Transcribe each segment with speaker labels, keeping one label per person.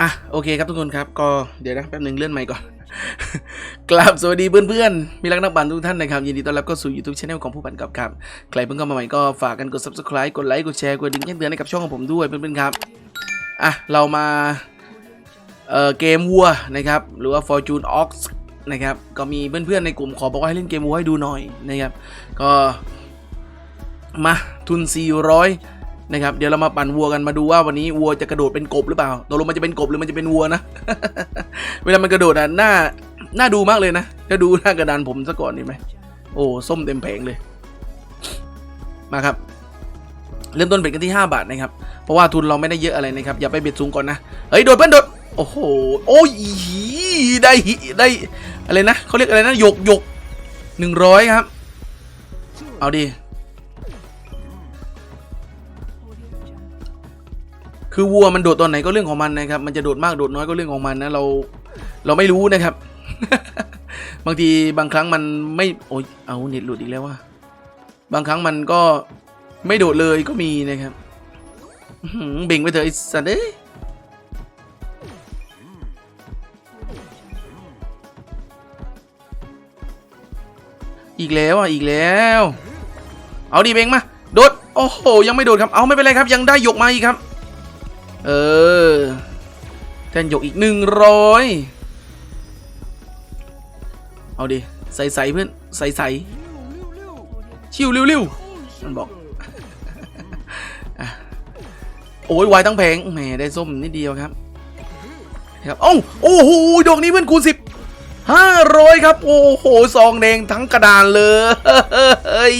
Speaker 1: อะโอเคครับทุกคนครับก็เดี๋ยวนะแป๊บหนึ่งเลื่อนไมค์ก่อนกราบสวัสดีเพื่อนๆ มีรักนักปั่นทุกท่านนะครับ ยินดีต้อนรับเข้าสู่ YouTube Channel ของผู้ปั่นกับครับ ใครเพิ่งเข้ามาใหม่ก็ฝากกันกด Subscribe กดไลค์กดแชร์กดดิ่งแจ้งเตือนให้กับช่องของผมด้วยเพื่อนๆครับอะเรามาเอ่อเกมวัวนะครับหรือว่า Fortune Ox นะครับก็มีเพื่อนๆในกลุ่มขอบอกว่าให้เล่นเกมวัวให้ดูหน่อยนะครับก็มาทุน 400 นะครับเดี๋ยวเรามาปั่นวัวกันมาดูว่าวันนี้วัวจะกระโดดเป็นกบหรือเปล่าตกลงมันจะเป็นกบหรือมันจะเป็นวัวนะ เวลามันกระโดดอะหน้าหน้าดูมากเลยนะถ้าดูหน้ากระดานผมซะก่อนดีไหมโอ้ส้มเต็มแผงเลย มาครับ เริ่มต้นเป็นกันที่ 5 บาทนะครับ เพราะว่าทุนเราไม่ได้เยอะอะไรนะครับ อย่าไปเบ็ดสูงก่อนนะเฮ้ยโดดเพื่อนโดดโอ้โหโอ้ยได้ได้อะไรนะเขาเรียกอะไรนะหยกหยกหนึ่งร้อยครับ เอาดิ คือวัวมันโดดตอนไหนก็เรื่องของมันนะครับ มันจะโดดมากโดดน้อยก็เรื่องของมันนะเราเราไม่รู้นะครับ บางทีบางครั้งมันไม่โอ้ยเอาเน็ตหลุดอีกแล้วว่าบางครั้งมันก็ไม่โดดเลยก็มีนะครับเบ่งไปเถอะไอ้สัตว์เอ้ยอีกแล้วอะอีกแล้ว เอาดิเบ่งมา โดด โอ้โห ยังไม่โดดครับ เอาไม่เป็นไรครับ ยังได้หยกมาอีกครับ เออแทนหยกอีกหนึ่งร้อยเอาดิ ใส่ใส่เพื่อน ใส่ใส่ชิวเร็วๆมันบอก โอ้ยวายตั้งแพงแหมได้ส้มนิดเดียวครับครับโอ้โอ้โหดอกนี้เพื่อนคูณสิบห้าร้อยครับ โอ้โหซองแดงทั้งกระดานเลย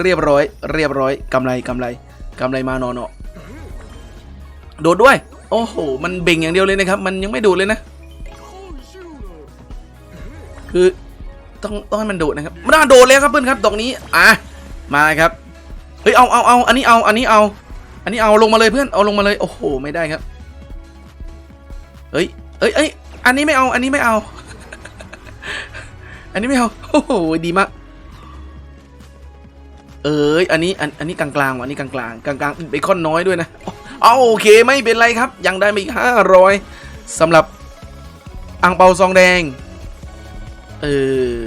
Speaker 1: เรียบร้อย เรียบร้อยกำไรกำไรกำไรมานอนเนาะ โดดด้วย โอ้โห มันเบ่งอย่างเดียวเลยนะครับ มันยังไม่โดดเลยนะ คือต้องต้องให้มันโดดนะครับมันน่าโดดแล้วครับเพื่อนครับดอกนี้ อะ มาครับ เฮ้ย เอาเอาเอาอันนี้เอา อันนี้เอา อันนี้เอาลงมาเลยเพื่อน เอาลงมาเลย โอ้โห ไม่ได้ครับ เฮ้ยเอ้ยเอ้ยอันนี้ไม่เอา อันนี้ไม่เอา อันนี้ไม่เอา โอ้โห ดีมาก เอ้ย อันนี้ อัน อันนี้กลางๆว่ะอันนี้กลางๆ กลางๆเบคอนน้อยด้วยนะ เอาโอเคไม่เป็นไรครับ ยังได้มาอีกห้าร้อยสำหรับอ่างเปาซองแดง เออ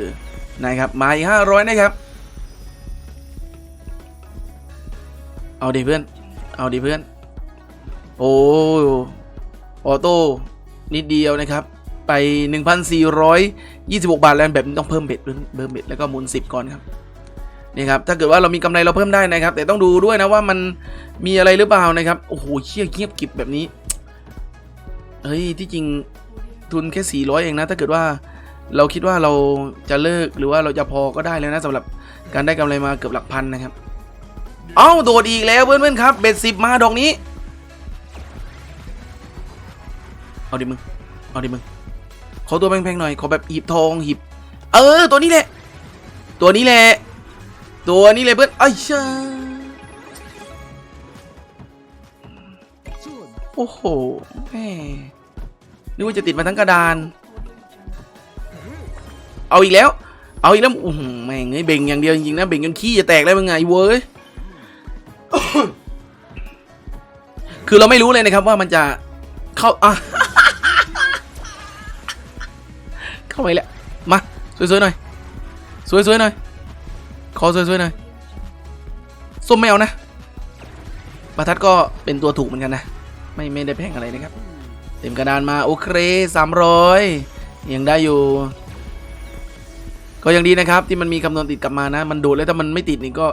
Speaker 1: นะครับ มาอีกห้าร้อยนะครับ เอาดิเพื่อน เอาดิเพื่อน โอ้ออโต้นิดเดียวนะครับ ไป 1,426 บาทแล้วแบบนี้ต้องเพิ่มเบ็ดเพิ่มเบ็ดแล้วก็หมุน 10 ก่อนครับ นี่ครับถ้าเกิดว่าเรามีกำไรเราเพิ่มได้นะครับ แต่ต้องดูด้วยนะว่ามันมีอะไรหรือเปล่านะครับโอ้โหเชี่ยเงียบกิบแบบนี้เฮ้ยที่จริงทุนแค่ 400 เองนะ ถ้าเกิดว่าเราคิดว่าเราจะเลิกหรือว่าเราจะพอก็ได้แล้วนะสำหรับการได้กำไรมาเกือบหลักพันนะครับ เอ้าโดดอีกแล้วเพื่อนๆครับ เบ็ดสิบมาดอกนี้ เอาดิมึง เอาดิมึง ขอตัวแพงๆหน่อย ขอแบบหีบทองหีบ เออ ตัวนี้แหละ ตัวนี้แหละ ตัวนี้เลยเพื่อนไอ้ยชาโอ้โหแม่นึกว่าจะติดมาทั้งกระดาน เอาอีกแล้ว เอาอีกแล้วอื้อหือแม่งไอ้เบ่งอย่างเดียวจริงๆนะเบ่งจนขี้จะแตกแล้วมึงไงเว้ยคือเราไม่รู้เลยนะครับว่ามันจะเข้าอะเข้าไปแล้วมาสวยๆหน่อยสวยๆหน่อย ขอสวยๆหน่อยส้มไม่เอานะประทัดก็เป็นตัวถูกเหมือนกันนะ ไม่ไม่ได้แพงอะไรนะครับ เต็มกระดานมาโอเคสามร้อยยังได้อยู่ ก็ยังดีนะครับ ที่มันมีคำนวณติดกลับมานะ มันโดดแล้วถ้ามันไม่ติดนี่ก็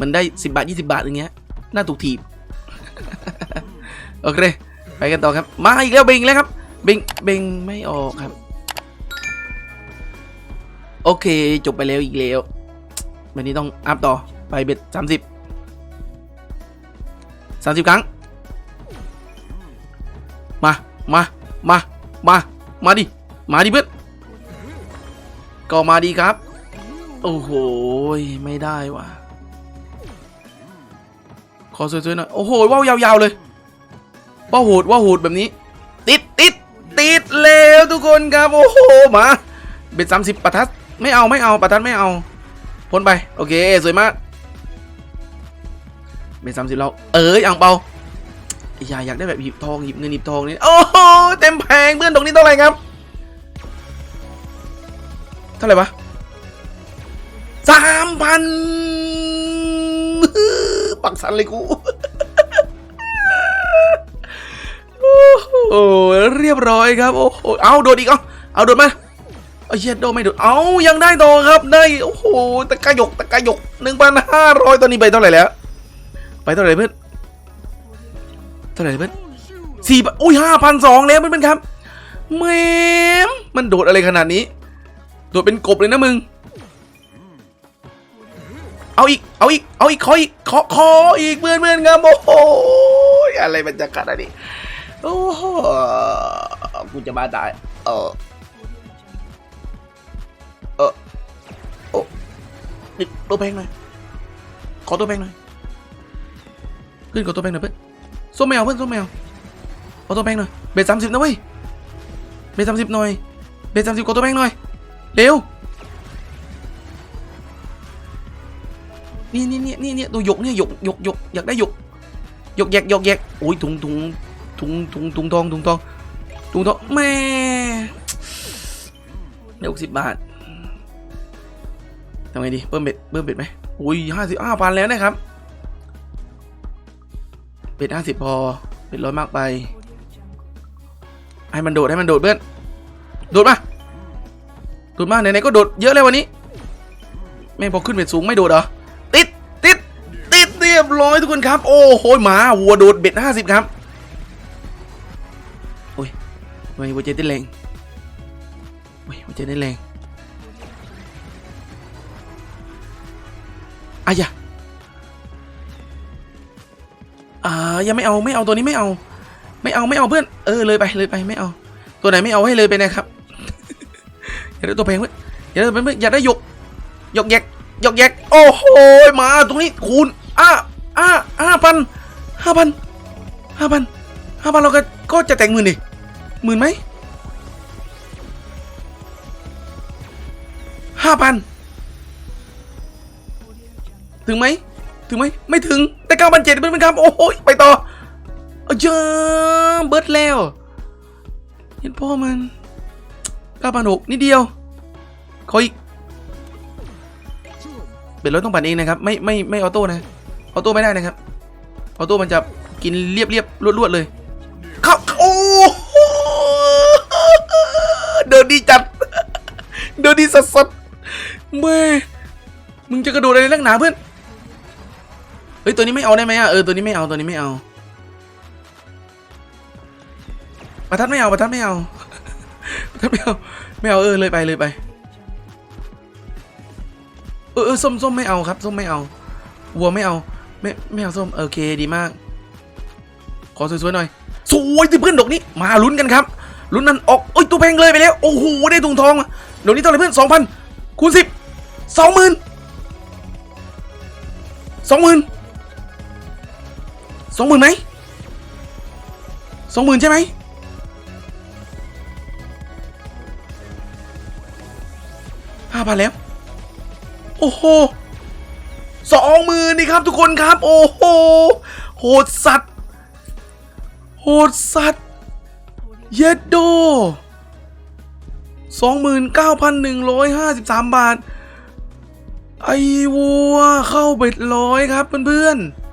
Speaker 1: มันได้สิบาทยี่สิบาทอย่างเงี้ยน่าถูกถีบโอเค ไปกันต่อครับ มาอีกแล้วเบงแล้วครับเบงเบงไม่ออกครับ โอเค จบไปแล้วอีกแล้ว วันนี้ต้องอัพต่อไปเบ็ดสามสิบสามสิบครั้ง มา มา มา มา มาดิ มาดิเพื่อน ก็มาดีครับ โอ้โห ไม่ได้ว่ะ ขอสวยๆหน่อย โอ้โห ว้าวยาวๆเลย ว้าวโหด ว้าวโหดแบบนี้ ติดติดติดแล้วทุกคนครับ โอ้โห มา เบ็ดสามสิบประทัด ไม่เอาไม่เอาประทัดไม่เอาพ้นไป โอเค สวยมากเบ็ดสามสิบเรา เอ้ยอ่างเปาอย่าอยากได้แบบหีบทองหีบเงินหีบทองนี่โอ้โหเต็มแพงเพื่อนตรงนี้เท่าไหร่ครับเท่าไหร่วะสามพันปักสันเลยกูโอ้โหเรียบร้อยครับ โอ้โหเอาโดดอีกเอาเอาโดดมา เอาเย็ดโดไม่โดดเอายังได้ต่อครับได้โอ้โหตะกายกตะกายกหนึ่งพันห้าร้อยตอนนี้ไปเท่าไหร่แล้ว ไปเท่าไหร่เพื่อนเท่าไหร่เพื่อนสี่อุ้ยห้าพันสองแล้วเพื่อนครับแมมมันโดดอะไรขนาดนี้ โดดเป็นกบเลยนะมึง เอาอีก เอาอีก เอาอีกขออีกขอขออีกเพื่อนเพื่อนครับโอ้โหอะไรมันจะขนาดนี้โอ้โหกูจะบาตาย เออ นี่ตัวแพงหน่อย ขอตัวแพงหน่อยเพื่อนขอตัวแพงหน่อยเพื่อนส้มแมวเพื่อนส้มแมว ขอตัวแพงหน่อย เบสสามสิบนะเว้ย เบสสามสิบหน่อย เบสสามสิบขอตัวแพงหน่อย เร็ว นี่นี่นี่นี่นี่ตัวหยกเนี่ยหยกหยกหยกอยากได้หยกหยกแยกหยกแยกโอ้ยถุงถุงถุงถุงถุงทองถุงทองถุงทองแม่เดี๋ยวสิบบาท ทำไงดีเพิ่มเบ็ดเพิ่มเบ็ดไหมโอ้ยห้าสิบห้าพันแล้วนะครับ เบ็ดห้าสิบพอเบ็ดร้อยมากไป ให้มันโดดให้มันโดดเพื่อน โดดมา โดดมาไหนๆก็โดดเยอะแล้ววันนี้ แม่พอขึ้นเบ็ดสูงไม่โดดเหรอ ติดติดติดเรียบร้อยทุกคนครับ โอ้โหหมาวัวโดดเบ็ดห้าสิบครับโอ้ยทำไมหัวใจเต้นแรงโอ้ยหัวใจเต้นแรง อายะอ่ายังไม่เอาไม่เอาตัวนี้ไม่เอา ไม่เอาไม่เอาเพื่อน เออเลยไปเลยไปไม่เอา ตัวไหนไม่เอาให้เลยไปนะครับ อย่าได้ตัวแพงเพื่อนอย่าได้ตัวแพงเพื่อนอย่าได้หยกหยกแยกหยกแยกโอ้โหมาตรงนี้คูณอะอะห้าพันห้าพันห้าพันห้าพันเราก็ก็จะแต่งหมื่นดิหมื่นไหมห้าพัน ถึงไหมถึงไหมไม่ถึงแต่เก้าพันเจ็ดเป็นครับโอ้โหไปต่อเอาเยอะเบิร์ดแล้วเห็นพ่อมันเก้าพันหกนิดเดียวขออีกเป็นรถต้องปั่นเองนะครับไม่ไม่ไม่ออโต้นะออโต้ไม่ได้นะครับออโต้มันจะกินเรียบเรียบรวดรวดเลยเข้าโอ้โหเดินดีจัดเดินดีสัสสัสเม่มึงจะกระโดดอะไรนักหนาเพื่อน ฮ้ยตัวนี้ไม่เอาได้ไหมอะเออตัวนี้ไม่เอาตัวนี้ไม่เอาประทัดไม่เอาประทัดไม่เอาประทัดไม่เอาไม่เอาเออเลยไปเลยไปเออเออส้มส้มไม่เอาครับส้มไม่เอาวัวไม่เอาไม่ไม่เอาส้มโอเคดีมาก ขอสวยๆหน่อยสวยที่เพื่อนดอกนี้มาลุ้นกันครับลุ้นนั้นออกโอ้ยตัวแพงเลยไปแล้วโอ้โหได้ถุงทองมาดอกนี้เท่าไรเพื่อนสองพันคูณสิบสองหมื่นสองหมื่น สองหมื่นไหมสองหมื่นใช่ไหมห้าพันแล้ว โอ้โหสองหมื่นนี่ครับทุกคนครับ โอ้โหโหดสัตว์โหดสัตว์เย็ดโดสองหมื่นเก้าพันหนึ่งร้อยห้าสิบสามบาท ไอ้วัวเข้าเบ็ดร้อยครับเพื่อนๆ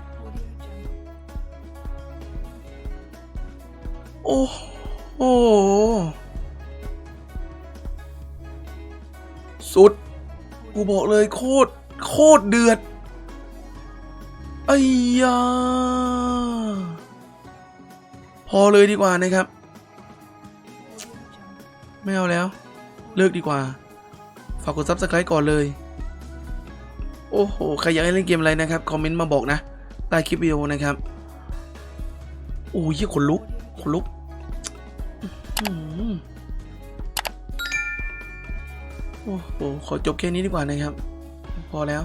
Speaker 1: โอ้โห สุด กูบอกเลยโคตร โคตรเดือดไอ้ยาพอเลยดีกว่านะครับ ไม่เอาแล้ว เลิกดีกว่า ฝากกด subscribe ก่อนเลย โอ้โห ใครอยากให้เล่นเกมอะไรนะครับ คอมเมนต์มาบอกนะ ใต้คลิปวิดีโอนะครับ โอ้ยขนลุกขนลุก โอ้โห ขอจบแค่นี้ดีกว่านะครับ พอแล้ว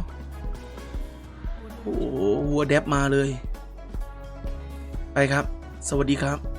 Speaker 1: โอ้โหวัวแดบมาเลย ไปครับ สวัสดีครับ